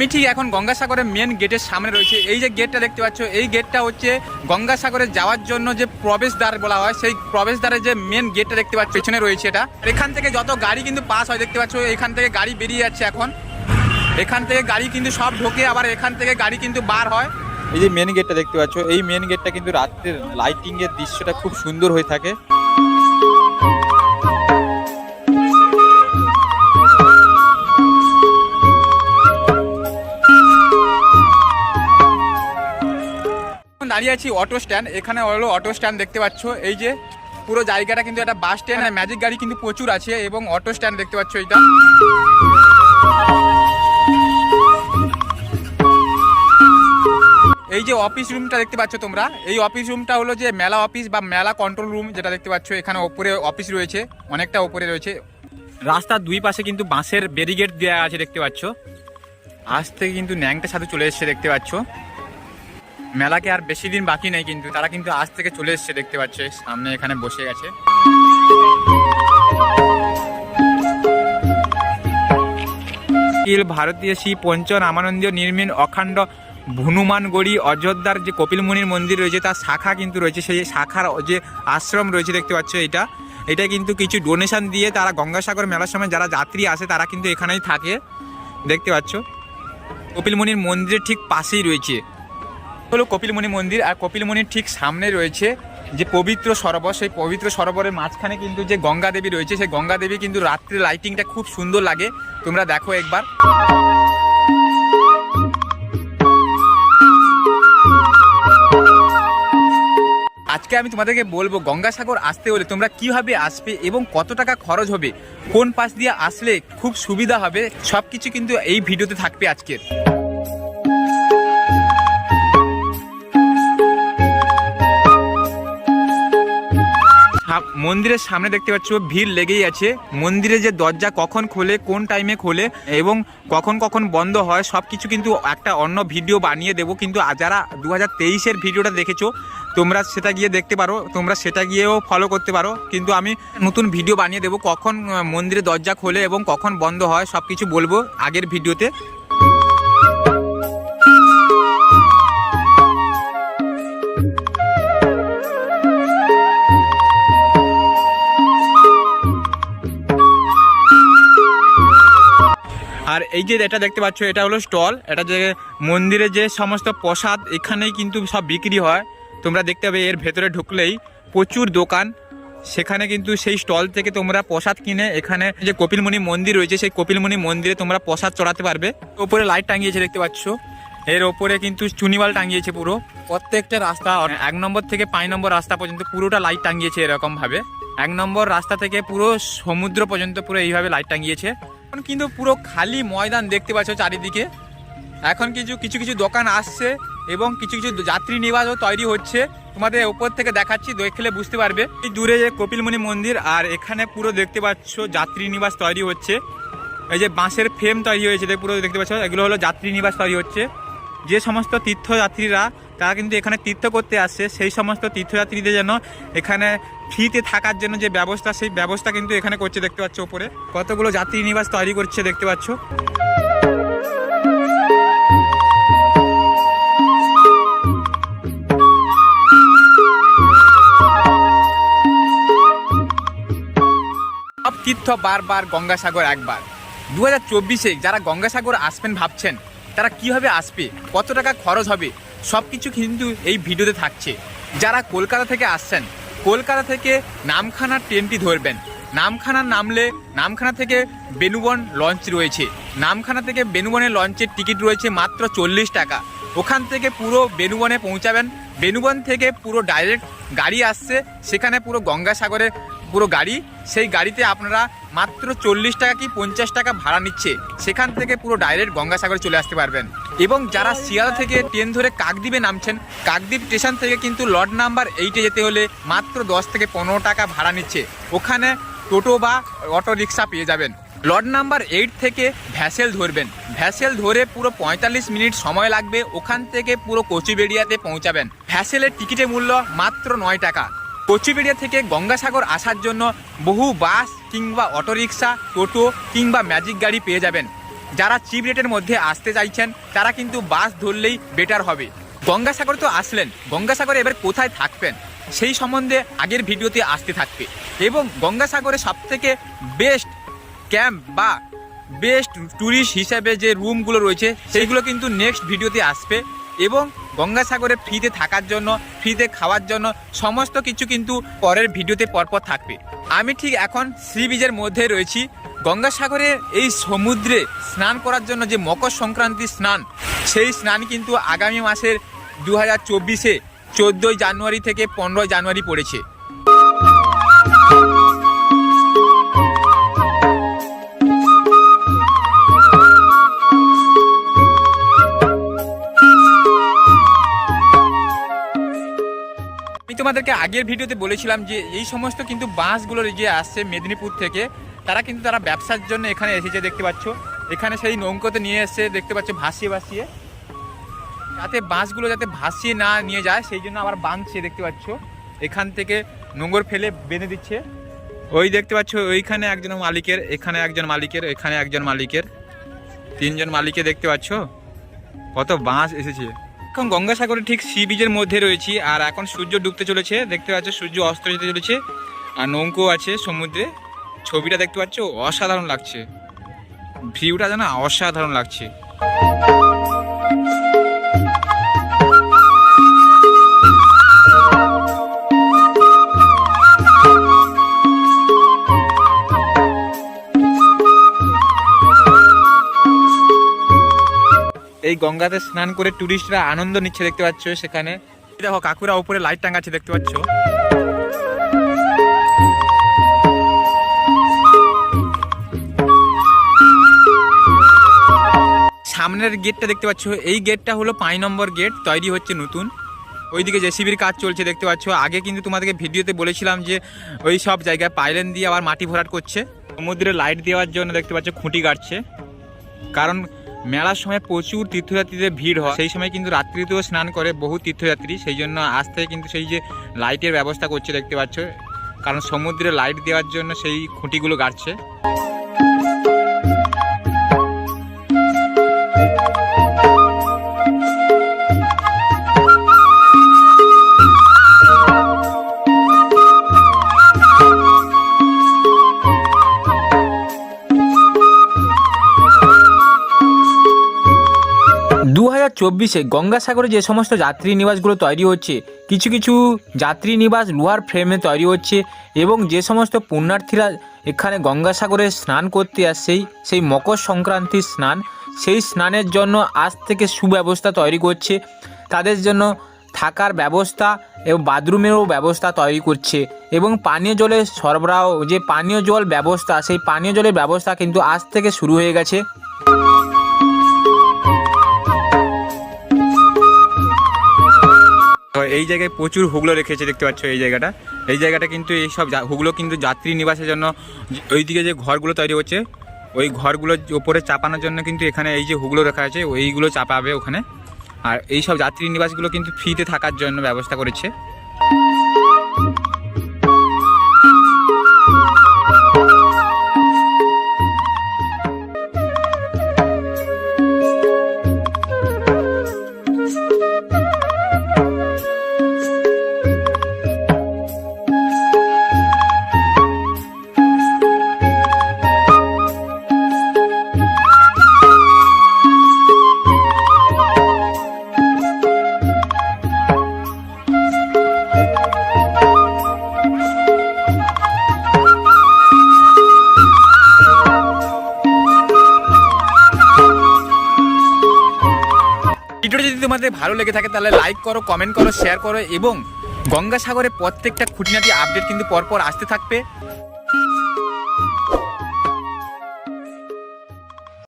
আমি ঠিক এখন গঙ্গাসাগরের মেন গেটের সামনে রয়েছে। এই যে গেটটা দেখতে পাচ্ছ, এই গেটটা হচ্ছে গঙ্গাসাগরে যাওয়ার জন্য যে প্রবেশদ্বার বলা হয়, সেই প্রবেশদ্বারের যে মেন গেটটা দেখতে পাচ্ছ, পেছনে রয়েছে এটা। এখান থেকে যত গাড়ি কিন্তু পাস হয়, দেখতে পাচ্ছ, এখান থেকে গাড়ি বেরিয়ে যাচ্ছে এখন। এখান থেকে গাড়ি কিন্তু সব ঢোকে, আবার এখান থেকে গাড়ি কিন্তু বার হয়। এই যে মেন গেটটা দেখতে পাচ্ছ, এই মেন গেটটা কিন্তু রাত্রের লাইটিং এর দৃশ্যটা খুব সুন্দর হয়ে থাকে। দাঁড়িয়ে আছি অটো স্ট্যান্ড এখানে হলো অটো স্ট্যান্ড দেখতে পাচ্ছ। এই যে পুরো জায়গাটা কিন্তু একটা বাস স্ট্যান্ড আর ম্যাজিক গাড়ি কিন্তু প্রচুর আছে এবং অটো স্ট্যান্ড দেখতে পাচ্ছ এটা এই যে অফিস রুমটা দেখতে পাচ্ছ তোমরা। এই অফিস রুমটা হলো যে মেলা অফিস বা মেলা কন্ট্রোল রুম যেটা দেখতে পাচ্ছ। এখানে ওপরে অফিস রয়েছে, অনেকটা ওপরে রয়েছে। রাস্তার দুই পাশে কিন্তু বাঁশের ব্যারিগেড দেওয়া আছে দেখতে পাচ্ছ। আজ থেকে কিন্তু ন্যাংটা সাথে চলে এসছে দেখতে পাচ্ছ। মেলাকে আর বেশি দিন বাকি নেই কিন্তু, তারা কিন্তু আজ থেকে চলে এসছে দেখতে পাচ্ছে, সামনে এখানে বসে গেছে। ভারতীয় শ্রী পঞ্চ রামানন্দীয় নির্মীণ অখণ্ড হনুমানগড়ি অযোধ্যার যে কপিলমুনির মন্দির রয়েছে, তার শাখা কিন্তু রয়েছে, সেই শাখার যে আশ্রম রয়েছে দেখতে পাচ্ছ এটা। এটা কিন্তু কিছু ডোনেশন দিয়ে তারা গঙ্গাসাগর মেলার সময় যারা যাত্রী আসে, তারা কিন্তু এখানেই থাকে। দেখতে পাচ্ছ, কপিলমুনির মন্দিরের ঠিক পাশেই রয়েছে। হলো কপিলমুনি মন্দির, আর কপিলমুনির ঠিক সামনে রয়েছে যে পবিত্র সরোবর। সেই পবিত্র সরোবরের মাঝখানে কিন্তু যে গঙ্গা দেবী রয়েছে, সেই গঙ্গা দেবী কিন্তু রাত্রে লাইটিংটা খুব সুন্দর লাগে। তোমরা দেখো একবার। আজকে আমি তোমাদেরকে বলব গঙ্গাসাগর আসতে হলে তোমরা কীভাবে আসবে এবং কত টাকা খরচ হবে, কোন পাশ দিয়ে আসলে খুব সুবিধা হবে সব কিছু কিন্তু এই ভিডিওতে থাকবে আজকের। মন্দিরের সামনে দেখতে পাচ্ছ, ভিড় লেগেই আছে। মন্দিরে যে দরজা কখন খোলে, কোন টাইমে খোলে এবং কখন কখন বন্ধ হয় সব কিছু কিন্তু একটা অন্য ভিডিও বানিয়ে দেবো। কিন্তু যারা দু হাজার তেইশের ভিডিওটা দেখেছ, তোমরা সেটা গিয়ে দেখতে পারো, তোমরা সেটা গিয়েও ফলো করতে পারো। কিন্তু আমি নতুন ভিডিও বানিয়ে দেবো, কখন মন্দিরে দরজা খোলে এবং কখন বন্ধ হয় সব কিছু বলব আগের ভিডিওতে। আর এই যে এটা দেখতে পাচ্ছ, এটা হলো স্টল। এটা যে মন্দিরে যে সমস্ত প্রসাদ, এখানেই কিন্তু সব বিক্রি হয়। তোমরা দেখতে পাবে, এর ভেতরে ঢুকলেই প্রচুর দোকান। সেখানে কিন্তু সেই স্টল থেকে তোমরা প্রসাদ কিনে এখানে যে কপিলমুনি মন্দির রয়েছে, সেই কপিলমুনি মন্দিরে তোমরা প্রসাদ চড়াতে পারবে। ওপরে লাইট টাঙিয়েছে, দেখতে পাচ্ছ। এর ওপরে কিন্তু চুনিবাল টাঙিয়েছে পুরো। প্রত্যেকটা রাস্তা এক নম্বর থেকে পাঁচ নম্বর রাস্তা পর্যন্ত পুরোটা লাইট টাঙিয়েছে এরকমভাবে। এক নম্বর রাস্তা থেকে পুরো সমুদ্র পর্যন্ত পুরো এইভাবে লাইট টাঙিয়েছে। এখন কিন্তু পুরো খালি ময়দান দেখতে পাচ্ছ চারিদিকে। এখন কিছু কিছু কিছু দোকান আসছে এবং কিছু কিছু যাত্রী নিবাসও তৈরি হচ্ছে। তোমাদের ওপর থেকে দেখাচ্ছি, দেখলে বুঝতে পারবে। এই দূরে যে কপিলমণি মন্দির আর এখানে পুরো দেখতে পাচ্ছ যাত্রী নিবাস তৈরি হচ্ছে। এই যে বাঁশের ফ্রেম তৈরি হয়েছে পুরো দেখতে পাচ্ছ। এগুলো হলো যাত্রী নিবাস তৈরি হচ্ছে। যে সমস্ত তীর্থযাত্রীরা, তারা কিন্তু এখানে তীর্থ করতে আসছে, সেই সমস্ত তীর্থযাত্রীদের যেন এখানে ফ্রিতে থাকার জন্য যে ব্যবস্থা, সেই ব্যবস্থা কিন্তু এখানে করছে, দেখতে পাচ্ছ উপরে। কতগুলো যাত্রী নিবাস তৈরি করছে, দেখতে পাচ্ছ। তীর্থ বারবার গঙ্গাসাগর একবার। দু হাজার চব্বিশে যারা গঙ্গাসাগর আসবেন ভাবছেন তারা কীভাবে আসবে, কত টাকা খরচ হবে সব কিছু কিন্তু এই ভিডিওতে থাকছে। যারা কলকাতা থেকে আসছেন, কলকাতা থেকে নামখানার ট্রেনটি ধরবেন। নামখানা নামলে, নামখানা থেকে বেনুবন লঞ্চ রয়েছে। নামখানা থেকে বেনুবনের লঞ্চের টিকিট রয়েছে মাত্র চল্লিশ টাকা। ওখান থেকে পুরো বেনুবনে পৌঁছাবেন। বেনুবন থেকে পুরো ডাইরেক্ট গাড়ি আসছে, সেখানে পুরো গঙ্গাসাগরে পুরো গাড়ি, সেই গাড়িতে আপনারা মাত্র চল্লিশ টাকা কি পঞ্চাশ টাকা ভাড়া নিচ্ছে, সেখান থেকে পুরো ডাইরেক্ট গঙ্গাসাগরে চলে আসতে পারবেন। এবং যারা শিয়ালদা থেকে ট্রেন ধরে কাকদ্বীপে নামছেন, কাকদ্বীপ স্টেশন থেকে কিন্তু লট নাম্বার এইটে যেতে হলে মাত্র দশ থেকে পনেরো টাকা ভাড়া নিচ্ছে। ওখানে টোটো বা অটো রিক্সা পেয়ে যাবেন। লট নাম্বার এইট থেকে ভ্যাসেল ধরবেন। ভ্যাসেল ধরে পুরো পঁয়তাল্লিশ মিনিট সময় লাগবে, ওখান থেকে পুরো কচুবেড়িয়াতে পৌঁছাবেন। ভ্যাসেলের টিকিটের মূল্য মাত্র নয় টাকা। কচুবেড়িয়া থেকে গঙ্গাসাগর আসার জন্য বহু বাস কিংবা অটোরিকশা, টোটো কিংবা ম্যাজিক গাড়ি পেয়ে যাবেন। যারা চিপ রেটের মধ্যে আসতে চাইছেন, তারা কিন্তু বাস ধরলেই বেটার হবে। গঙ্গাসাগর তো আসলেন, গঙ্গাসাগরে এবার কোথায় থাকবেন? সেই সম্বন্ধে আগের ভিডিওতে আসতে থাকবে। এবং গঙ্গাসাগরে সবথেকে বেস্ট ক্যাম্প বা বেস্ট ট্যুরিস্ট হিসাবে যে রুমগুলো রয়েছে, সেইগুলো কিন্তু নেক্সট ভিডিওতে আসবে। এবং গঙ্গাসাগরে ফ্রিতে থাকার জন্য, ফ্রিতে খাওয়ার জন্য সমস্ত কিছু কিন্তু পরের ভিডিওতে পরপর থাকবে। আমি ঠিক এখন সি বিচের মধ্যে রয়েছি। গঙ্গাসাগরে এই সমুদ্রে স্নান করার জন্য যে মকর সংক্রান্তি স্নান, সেই স্নান কিন্তু আগামী মাসের দু হাজার চব্বিশে চোদ্দোই জানুয়ারি থেকে পনেরোই জানুয়ারি পড়েছে। তোমাদেরকে আগের ভিডিওতে বলেছিলাম যে এই সমস্ত কিন্তু বাসগুলো যে আসছে মেদিনীপুর থেকে, তারা কিন্তু তারা ব্যবসার জন্য এখানে এসেছে, দেখতে পাচ্ছ। এখানে সেই নৌকোতে নিয়ে এসে দেখতে পাচ্ছ, ভাসিয়ে ভাসিয়ে। যাতে বাসগুলো যাতে ভাসিয়ে না নিয়ে যায়, সেই জন্য আবার বাঁধছে, দেখতে পাচ্ছ। এখান থেকে নোংর ফেলে বেঁধে দিচ্ছে। ওই দেখতে পাচ্ছ, ওইখানে একজন মালিকের, এখানে একজন মালিকের, এখানে একজন মালিকের। তিনজন মালিকে দেখতে পাচ্ছ। কত বাঁশ এসেছে। এখন গঙ্গাসাগরের ঠিক সি বিচের মধ্যে রয়েছি, আর এখন সূর্য ডুবতে চলেছে। দেখতে পাচ্ছ, সূর্য অস্ত যেতে চলেছে, আর নৌকো আছে সমুদ্রে। ছবিটা দেখতে পাচ্ছ, অসাধারণ লাগছে। ভিউটা যেন অসাধারণ লাগছে। এই গঙ্গাতে স্নান করে টুরিস্টরা আনন্দ নিচ্ছে, দেখতে পাচ্ছ সেখানে। দেখো, কাকুরা উপরে লাইট টাঙ্গাচ্ছে দেখতে পাচ্ছ। সামনের গেটটা দেখতে পাচ্ছ, এই গেটটা হলো পাঁচ নম্বর গেট তৈরি হচ্ছে নতুন। ওইদিকে জেসিবির কাজ চলছে, দেখতে পাচ্ছ। আগে কিন্তু তোমাদেরকে ভিডিওতে বলেছিলাম যে, ওই সব জায়গায় পাইলেন দিয়ে আবার মাটি ভরাট করছে। সমুদ্রে লাইট দেওয়ার জন্য দেখতে পাচ্ছ খুঁটি গাড়ছে। কারণ মেলার সময় প্রচুর তীর্থযাত্রীদের ভিড় হয়। সেই সময় কিন্তু রাত্রিতেও স্নান করে বহু তীর্থযাত্রী। সেই জন্য আজ থেকে কিন্তু সেই যে লাইটের ব্যবস্থা করছে, দেখতে পাচ্ছ। কারণ সমুদ্রে লাইট দেওয়ার জন্য সেই খুঁটিগুলো গাড়ছে। চব্বিশে গঙ্গাসাগরে যে সমস্ত যাত্রী নিবাসগুলো তৈরি হচ্ছে, কিছু কিছু যাত্রী নিবাস লোহার ফ্রেমে তৈরি হচ্ছে এবং যে সমস্ত পুণ্যার্থীরা এখানে গঙ্গাসাগরে স্নান করতে আসছেই সেই মকর সংক্রান্তির স্নান, সেই স্নানের জন্য আজ থেকে সুব্যবস্থা তৈরি করছে। তাদের জন্য থাকার ব্যবস্থা এবং বাথরুমেরও ব্যবস্থা তৈরি করছে এবং পানীয় জলের সরবরাহ, যে পানীয় জল ব্যবস্থা, সেই পানীয় জলের ব্যবস্থা কিন্তু আজ থেকে শুরু হয়ে গেছে। এই জায়গায় প্রচুর হুগলো রেখেছে, দেখতে পাচ্ছ এই জায়গাটা। এই জায়গাটা কিন্তু এই সব হুগলো কিন্তু যাত্রী নিবাসের জন্য ওইদিকে যে ঘরগুলো তৈরি হচ্ছে, ওই ঘরগুলো ওপরে চাপানোর জন্য কিন্তু এখানে এই যে হুগলো রাখা আছে, ওইগুলো চাপাবে ওখানে। আর এই সব যাত্রী নিবাসগুলো কিন্তু ফ্রিতে থাকার জন্য ব্যবস্থা করেছে। যদি তোমাদের ভালো লেগে থাকে, তাহলে লাইক করো কমেন্ট করো শেয়ার করো এবং গঙ্গাসাগরে প্রত্যেকটা খুঁটিনাটি আপডেট কিন্তু পরপর আসতে থাকবে।